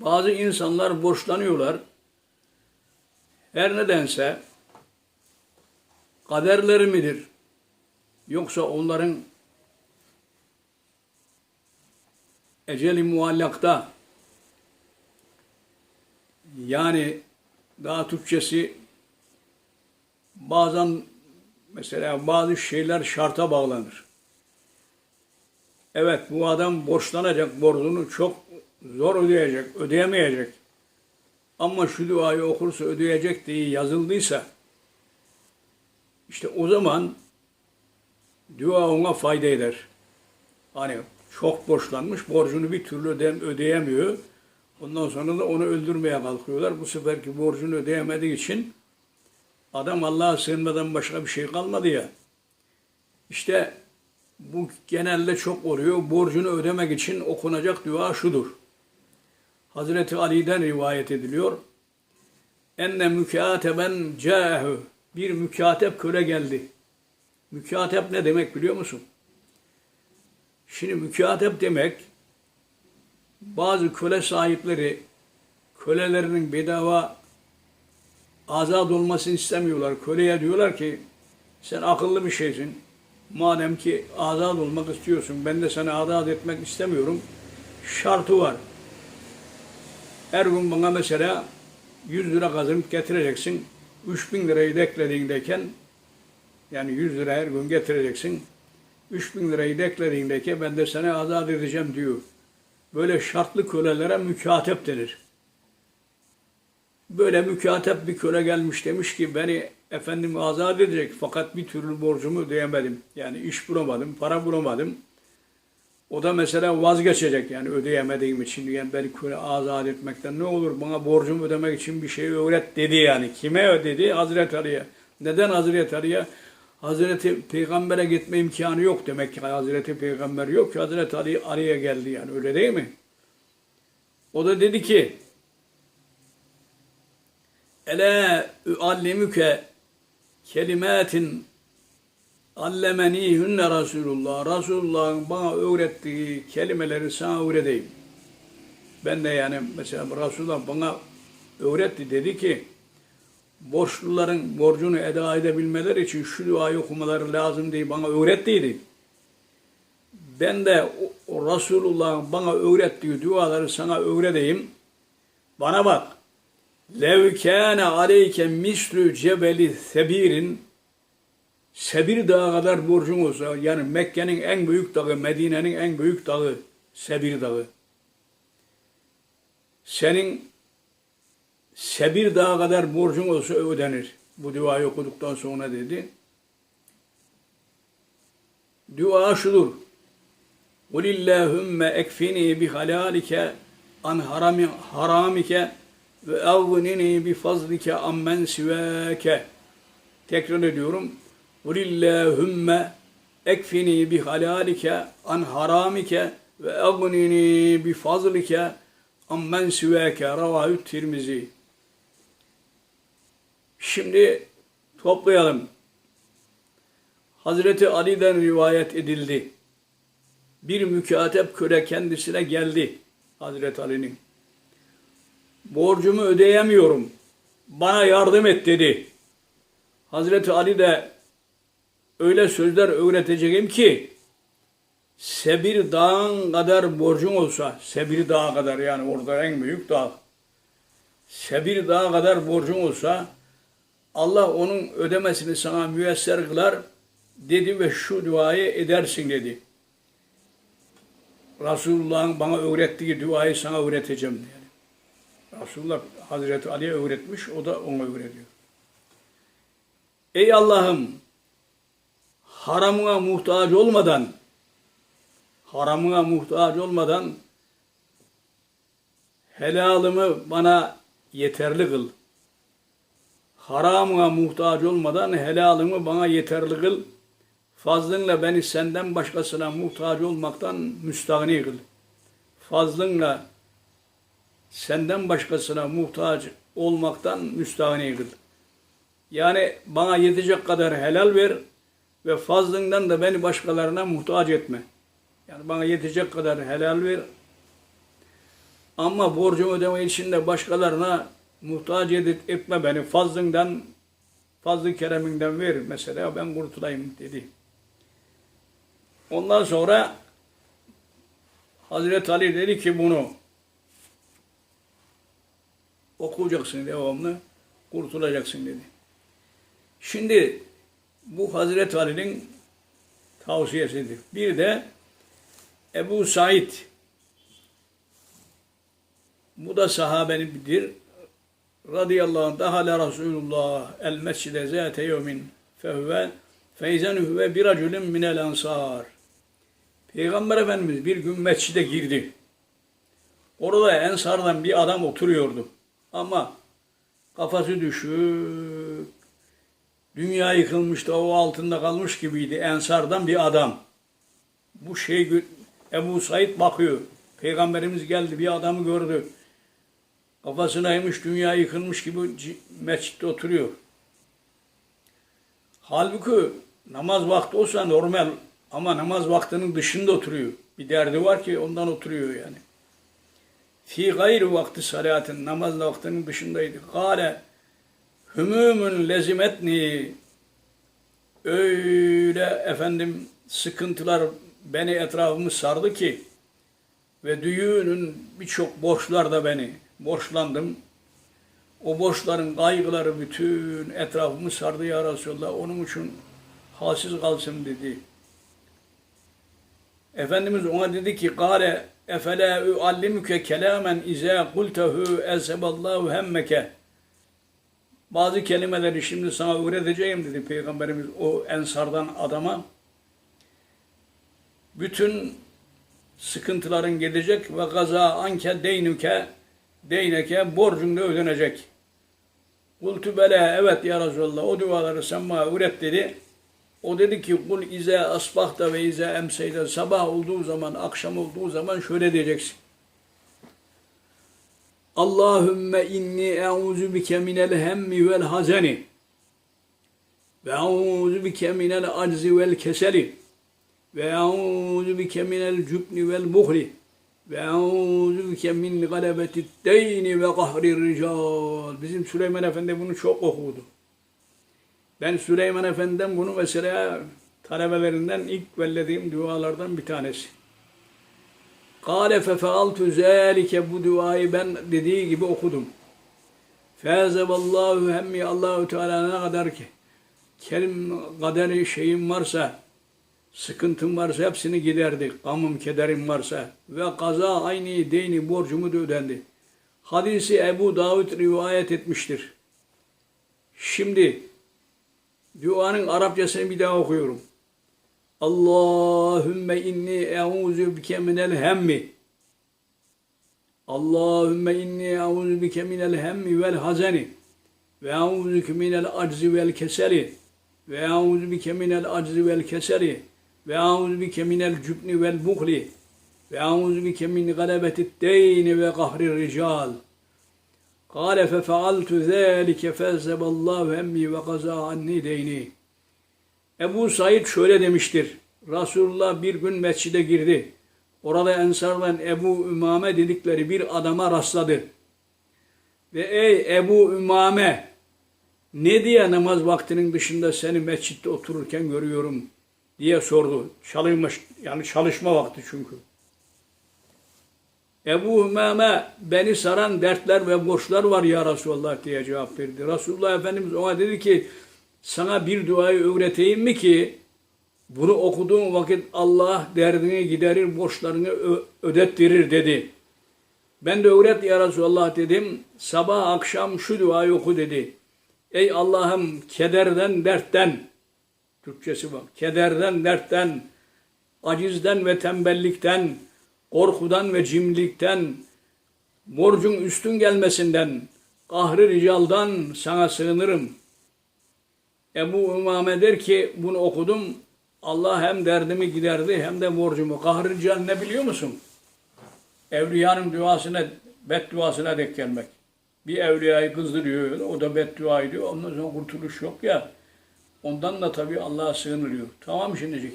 Bazı insanlar borçlanıyorlar. Her nedense kaderleri midir? Yoksa onların eceli muallakta yani daha Türkçesi bazen mesela bazı şeyler şarta bağlanır. Evet bu adam borçlanacak, borcunu çok zor ödeyecek, ödeyemeyecek. Ama şu duayı okursa ödeyecek diye yazıldıysa işte o zaman dua ona fayda eder. Hani çok borçlanmış, borcunu bir türlü öde- ödeyemiyor. Ondan sonra da onu öldürmeye kalkıyorlar. Bu seferki borcunu ödeyemediği için adam Allah'a sığınmadan başka bir şey kalmadı ya. İşte bu genelde çok oluyor. Borcunu ödemek için okunacak dua şudur. Hazreti Ali'den rivayet ediliyor. Enne mükateben câhu. Bir mükatep köle geldi. Mükatep ne demek biliyor musun? Şimdi mükatep demek bazı köle sahipleri kölelerinin bedava azat olmasını istemiyorlar. Köleye diyorlar ki sen akıllı bir şeysin. Madem ki azat olmak istiyorsun ben de seni azat etmek istemiyorum. Şartı var. Her gün bana mesela 100 lira kazanıp getireceksin. 3000 lirayı da eklediğindeyken yani 100 lira her gün getireceksin. 3000 lirayı da eklediğindeyken ben de seni azat edeceğim diyor. Böyle şartlı kölelere mükatep denir. Böyle mükatep bir köle gelmiş demiş ki beni efendim azat edecek fakat bir türlü borcumu ödeyemedim. Yani iş bulamadım, para bulamadım. O da mesela vazgeçecek yani ödeyemediğim için yani beni köle azat etmekten ne olur bana borcumu ödemek için bir şey öğret dedi yani. Kime ödedi? Hazreti Ali'ye. Neden Hazreti Ali'ye? Hazreti Peygamber'e gitme imkanı yok demek ki Hazreti Peygamber yok ki Hazreti Ali Ali'ye geldi yani öyle değil mi? O da dedi ki Ele üallimüke kelimatin allemenihünne Resulullah. Resulullah'ın bana öğrettiği kelimeleri sana öğreteyim. Ben de yani mesela Resulullah bana öğretti dedi ki borçluların borcunu eda edebilmeleri için şu duayı okumaları lazım diye bana öğrettiydi. Ben de o, Resulullah'ın bana öğrettiği duaları sana öğreteyim. Bana bak. Lev kâne aleyke mislü cebeli sebirin Sebir dağı kadar borcun olsa yani Mekke'nin en büyük dağı, Medine'nin en büyük dağı Sebir dağı. Senin Sebir dağı kadar borcun olsa ödenir. Bu duayı okuduktan sonra dedi. Dua şudur. Kulillahümme ekfini bi halalike an harami, haramike ve evnini bi fazlike ammen sivake. Tekrar ediyorum. Kulillahümme ekfini bi halalike an haramike ve evnini bi fazlike ammen sivake. Ravahü Tirmizi. Şimdi toplayalım. Hazreti Ali'den rivayet edildi. Bir mükatep köle kendisine geldi Hazreti Ali'nin. Borcumu ödeyemiyorum. Bana yardım et dedi. Hazreti Ali de öyle sözler öğreteceğim ki Sebir dağın kadar borcun olsa, Sebir dağı kadar yani orada en büyük dağ. Sebir dağı kadar borcun olsa Allah onun ödemesini sana müyesser kılar dedi ve şu duayı edersin dedi. Resulullah'ın bana öğrettiği duayı sana öğreteceğim yani. Resulullah Hazreti Ali'ye öğretmiş, o da ona öğretiyor. Ey Allah'ım, haramına muhtaç olmadan, haramına muhtaç olmadan helalımı bana yeterli kıl. Haramına muhtaç olmadan helalımı bana yeterli kıl. Fazlınla beni senden başkasına muhtaç olmaktan müstahni kıl. Fazlınla senden başkasına muhtaç olmaktan müstahni kıl. Yani bana yetecek kadar helal ver ve fazlından da beni başkalarına muhtaç etme. Yani bana yetecek kadar helal ver. Ama borcumu ödeme için de başkalarına muhtaç edip etme beni. Fazlından, fazlı kereminden ver mesela ben kurtulayım dedi. Ondan sonra Hazreti Ali dedi ki bunu okuyacaksın devamlı, kurtulacaksın dedi. Şimdi bu Hazreti Ali'nin tavsiyesidir. Bir de Ebu Said bu da sahabenindir. Radıyallahu anh dahale Resulullah el mescide zâte yevmin fehve feyzenü ve bir racülün minel ansar. Peygamber Efendimiz bir gün mescide girdi. Orada ensardan bir adam oturuyordu. Ama kafası düşük, dünya yıkılmıştı, o altında kalmış gibiydi. Ensardan bir adam. Bu şey Ebu Said bakıyor. Peygamberimiz geldi, bir adamı gördü. Kafasına dünya yıkılmış gibi mescitte oturuyor. Halbuki namaz vakti olsa normal ama namaz vaktinin dışında oturuyor. Bir derdi var ki ondan oturuyor yani. Fi gayri vakti salatin namaz vaktinin dışındaydı. Kale hümümün lezimetni öyle efendim sıkıntılar beni etrafımı sardı ki ve düğünün birçok borçlar da beni borçlandım. O borçların kaygıları bütün etrafımı sardı ya Resulallah. Onun için halsiz kalsın dedi. Efendimiz ona dedi ki Kale efela uallimuke kelamen izâ kultehu elseballahu hemmeke bazı kelimeleri şimdi sana öğreteceğim dedi Peygamberimiz o ensardan adama. Bütün sıkıntıların gidecek ve gaza anke deynuke deyneke borcun da ödenecek. Kultu bela evet ya Resulallah o duaları sen bana öğret dedi. O dedi ki kul ize asbahta ve ize emseyde sabah olduğu zaman akşam olduğu zaman şöyle diyeceksin. Allahümme inni e'uzu bike minel hemmi vel hazeni ve e'uzu bike minel aczi vel keseli ve e'uzu bike minel cübni vel buhli ve e'uzu bike min galebeti deyni ve kahri rical. Bizim Süleyman Efendi bunu çok okudu. Ben Süleyman Efendi'den bunu mesela talebelerinden ilk bellediğim dualardan bir tanesi. Kale fefealtu zâlike bu duayı ben dediği gibi okudum. Fezeballahu hemmi Allahu Teala ne kadar ki kelim kaderi şeyim varsa sıkıntım varsa hepsini giderdi. Gamım, kederim varsa ve kaza aynı deyni borcumu da ödendi. Hadisi Ebu Davud rivayet etmiştir. Şimdi duanın Arapçasını bir daha okuyorum. Allahümme inni e'uzu bike minel hemmi. Allahümme inni e'uzu bike minel hemmi vel hazeni. Ve e'uzu bike minel aczi vel keseli. Ve e'uzu bike minel aczi vel keseli. Ve e'uzu bike minel cübni vel buhli. Ve e'uzu bike min galebeti deyni ve kahri rical. قال ففعلت ذلك فذهب الله همي وقضى عني deyni. Ebu Said şöyle demiştir. Resulullah bir gün mescide girdi. Orada ensardan Ebu Ümame dedikleri bir adama rastladı. Ve ey Ebu Ümame ne diye namaz vaktinin dışında seni mescitte otururken görüyorum diye sordu. Çalışma, yani çalışma vakti çünkü. Ebu Hümame beni saran dertler ve borçlar var ya Resulallah diye cevap verdi. Resulullah Efendimiz ona dedi ki sana bir duayı öğreteyim mi ki bunu okuduğun vakit Allah derdini giderir, borçlarını ödettirir dedi. Ben de öğret ya Resulallah dedim. Sabah akşam şu duayı oku dedi. Ey Allah'ım kederden, dertten, Türkçesi bak, kederden, dertten, acizden ve tembellikten, korkudan ve cimrilikten, borcun üstün gelmesinden, kahri ricaldan sana sığınırım. Ebu Umame der ki bunu okudum. Allah hem derdimi giderdi hem de borcumu. Kahri rical ne biliyor musun? Evliyanın duasına, bedduasına denk gelmek. Bir evliyayı kızdırıyor, o da beddua ediyor. Ondan sonra kurtuluş yok ya. Ondan da tabii Allah'a sığınılıyor. Tamam şimdicik.